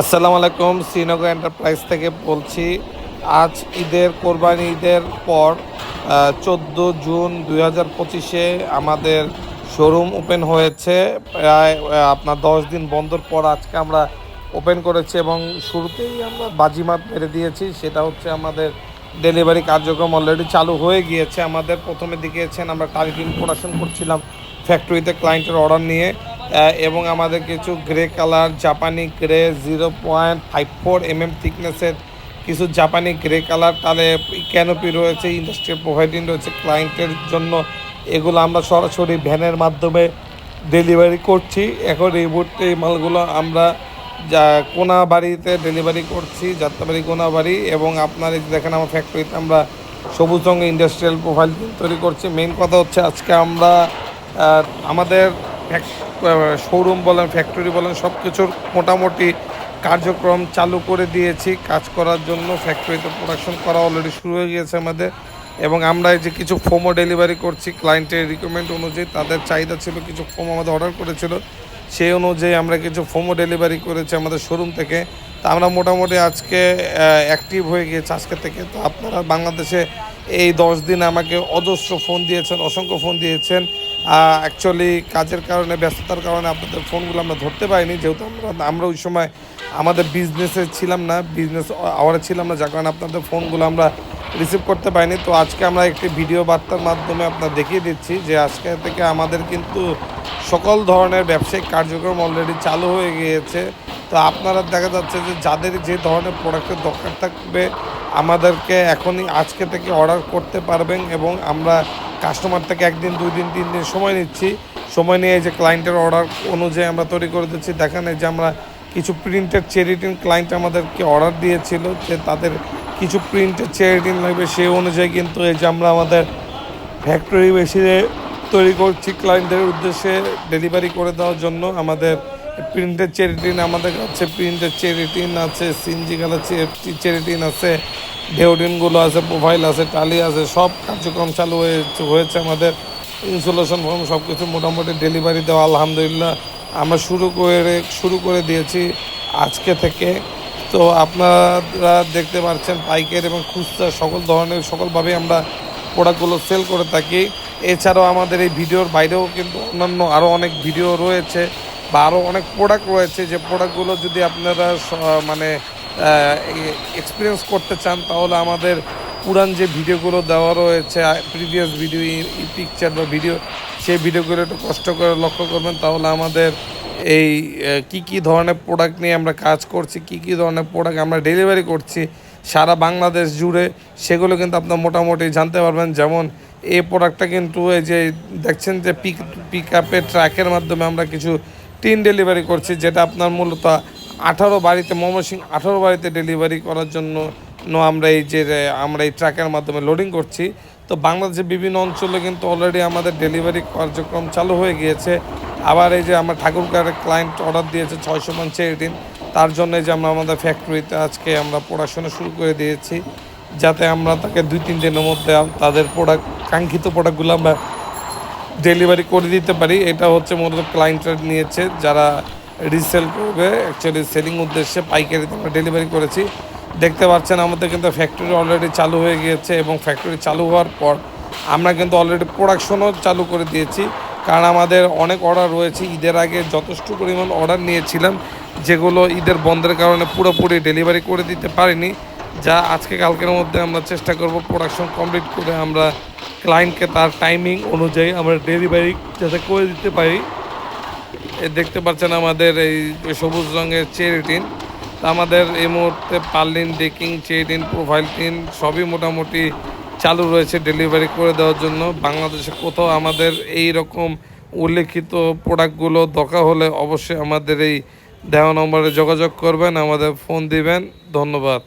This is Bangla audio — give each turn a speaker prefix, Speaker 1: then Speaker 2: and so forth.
Speaker 1: আসসালামু আলাইকুম, শ্রীনগর এন্টারপ্রাইজ থেকে বলছি, আজ ঈদের কোরবানি ঈদের পর চোদ্দ জুন দুই হাজার পঁচিশে আমাদের শোরুম ওপেন হয়েছে। প্রায় আপনার দশ দিন বন্ধর পর আজকে আমরা ওপেন করেছি এবং শুরুতেই আমরা বাজিমাত মেরে দিয়েছি। সেটা হচ্ছে আমাদের ডেলিভারি কার্যক্রম অলরেডি চালু হয়ে গিয়েছে। আমাদের প্রথমে দিকেছেন আমরা টার্গেটিং প্রোডাকশন করছিলাম ফ্যাক্টরিতে ক্লায়েন্টের অর্ডার নিয়ে। এবং আমাদের কিছু গ্রে কালার জাপানি grey zero point five four M M থিকনেসের কিছু জাপানি গ্রে কালার তাহলে ক্যানোপি রয়েছে ইন্ডাস্ট্রিয়াল প্রোভাইডিং রয়েছে ক্লায়েন্টের জন্য। এগুলো আমরা সরাসরি ভ্যানের মাধ্যমে ডেলিভারি করছি। এখন এই মুহূর্তে এই মালগুলো আমরা যা কোনা বাড়িতে ডেলিভারি করছি, যাত্রাবাড়ি কোনা বাড়ি এবং আপনার দেখেন আমার ফ্যাক্টরিতে আমরা সবুজ রঙের ইন্ডাস্ট্রিয়াল প্রোফাইল তৈরি করছি। মেন কথা হচ্ছে আজকে আমরা আমাদের শোরুম বলেন ফ্যাক্টরি বলেন সব কিছুর মোটামুটি কার্যক্রম চালু করে দিয়েছি। কাজ করার জন্য ফ্যাক্টরিতে প্রোডাকশন করা অলরেডি শুরু হয়ে গিয়েছে আমাদের। এবং আমরা এই যে কিছু ফোমও ডেলিভারি করছি ক্লায়েন্টের রিকোয়ারমেন্ট অনুযায়ী তাদের চাহিদা ছিল, কিছু ফোম আমাদের অর্ডার করেছিল। সেই অনুযায়ী আমরা কিছু ফোমও ডেলিভারি করেছি আমাদের শোরুম থেকে। তা আমরা মোটামুটি আজকে অ্যাক্টিভ হয়ে গিয়েছি আজকে থেকে। তো আপনারা বাংলাদেশে এই দশ দিন আমাকে অজস্র ফোন দিয়েছেন, অসংখ্য ফোন দিয়েছেন। অ্যাকচুয়ালি কাজের কারণে, ব্যস্ততার কারণে আপনাদের ফোনগুলো আমরা ধরতে পারিনি, যেহেতু আমরা আমরা ওই সময় আমাদের বিজনেসে ছিলাম না বিজনেস আওয়ারে ছিলাম না, যার কারণে আপনাদের ফোনগুলো আমরা রিসিভ করতে পারিনি। তো আজকে আমরা একটি ভিডিও বার্তার মাধ্যমে আপনার দেখিয়ে দিচ্ছি যে আজকে থেকে আমাদের কিন্তু সকল ধরনের ব্যবসায়িক কার্যক্রম অলরেডি চালু হয়ে গিয়েছে। তো আপনারা দেখা যাচ্ছে যে যাদের যে ধরনের প্রোডাক্টের দরকার থাকবে, আমাদেরকে এখনই আজকে থেকে অর্ডার করতে পারবেন এবং আমরা কাস্টমার থেকে একদিন, দুই দিন, তিন দিন সময় নিচ্ছি। সময় নিয়ে যে ক্লায়েন্টের অর্ডার অনুযায়ী আমরা তৈরি করে দিচ্ছি। দেখেন যে আমরা কিছু প্রিন্টের চেরিটিন ক্লায়েন্ট আমাদেরকে অর্ডার দিয়েছিল যে তাদের কিছু প্রিন্টের চেরিটিন লাগবে। সেই অনুযায়ী কিন্তু এই যে আমরা আমাদের ফ্যাক্টরি মেশিনে তৈরি করছি ক্লায়েন্টদের উদ্দেশ্যে ডেলিভারি করে দেওয়ার জন্য। আমাদের প্রিন্টের চেরিটিন আমাদের কাছে প্রিন্টের চেরিটিন আছে সিনজিকাল আছে এফটি চেরিটিন আছে। ডেওডিনগুলো আছে, প্রোফাইল আছে, টালি আছে, সব কার্যক্রম চালু হয়েছে আমাদের। ইনসুলেশন ফর্ম সব কিছু মোটামুটি ডেলিভারি দেওয়া, আলহামদুলিল্লাহ। আমরা শুরু করে শুরু করে দিয়েছি আজকে থেকে। তো আপনারা দেখতে পাচ্ছেন পাইকারি এবং খুচরা সকল ধরনের সকলভাবে আমরা প্রোডাক্টগুলো সেল করে থাকি। এছাড়াও আমাদের এই ভিডিওর বাইরেও কিন্তু অন্যান্য আরও অনেক ভিডিও রয়েছে বা আরও অনেক প্রোডাক্ট রয়েছে। যে প্রোডাক্টগুলো যদি আপনারা মানে এক্সপিরিয়েন্স করতে চান, তাহলে আমাদের পুরান যে ভিডিওগুলো দেওয়া রয়েছে প্রিভিয়াস ভিডিও পিকচার বা ভিডিও সেই ভিডিওগুলো একটু কষ্ট করে লক্ষ্য করবেন, তাহলে আমাদের এই কি কি ধরনের প্রোডাক্ট নিয়ে আমরা কাজ করছি, কি কি ধরনের প্রোডাক্ট আমরা ডেলিভারি করছি, সারা বাংলাদেশ জুড়ে সেগুলো কিন্তু আপনার মোটামুটি জানতে পারবেন। যেমন এই প্রোডাক্টটা কিন্তু এই যে দেখছেন যে পিক পিক আপের ট্র্যাকের মাধ্যমে আমরা কিছু টিন ডেলিভারি করছি, যেটা আপনার মূলত আঠারো বাড়িতে ময়মনসিং আঠারো বাড়িতে ডেলিভারি করার জন্য আমরা এই যে, আমরা এই ট্রাকের মাধ্যমে লোডিং করছি। তো বাংলাদেশের বিভিন্ন অঞ্চলে কিন্তু অলরেডি আমাদের ডেলিভারি কার্যক্রম চালু হয়ে গিয়েছে। আবার এই যে আমরা ঠাকুরকার ক্লায়েন্ট অর্ডার দিয়েছে ছয়শো মান চেরিটিন তার জন্য যে আমরা আমাদের ফ্যাক্টরিতে আজকে আমরা পড়াশোনা শুরু করে দিয়েছি। যাতে আমরা তাকে দুই, তিন দিনের মধ্যে তাদের প্রোডাক্ট কাঙ্ক্ষিত প্রোডাক্টগুলো আমরা ডেলিভারি করে দিতে পারি। এটা হচ্ছে মূলত ক্লায়েন্টরা নিয়েছে। যারা রিসেল করবে অ্যাকচুয়ালি সেলিং উদ্দেশ্যে পাইকারিতে আমরা ডেলিভারি করেছি। দেখতে পাচ্ছেন, আমাদের কিন্তু ফ্যাক্টরি অলরেডি চালু হয়ে গিয়েছে এবং ফ্যাক্টরি চালু হওয়ার পর আমরা কিন্তু অলরেডি প্রোডাকশনও চালু করে দিয়েছি। কারণ আমাদের অনেক অর্ডার রয়েছে, ঈদের আগে যথেষ্ট পরিমাণ অর্ডার নিয়েছিলাম, যেগুলো ঈদের বন্ধের কারণে পুরোপুরি ডেলিভারি করে দিতে পারিনি। যা আজকে কালকের মধ্যে আমরা চেষ্টা করব প্রোডাকশন কমপ্লিট করে আমরা ক্লায়েন্টকে তার টাইমিং অনুযায়ী আমরা ডেলিভারি যাতে করে দিতে পারি। দেখতে পাচ্ছেন আমাদের এই সবুজ রঙের চেরিটিন আমাদের এই মুহূর্তে পার্লিন, ডেকিং চেরিটিন প্রোফাইল টিন সবই মোটামুটি চালু রয়েছে ডেলিভারি করে দেওয়ার জন্য। বাংলাদেশে কোথাও আমাদের এই রকম উল্লেখিত প্রোডাক্টগুলো দরকার হলে অবশ্যই আমাদের এই দেওয়া নম্বরে যোগাযোগ করবেন, আমাদের ফোন দিবেন। ধন্যবাদ।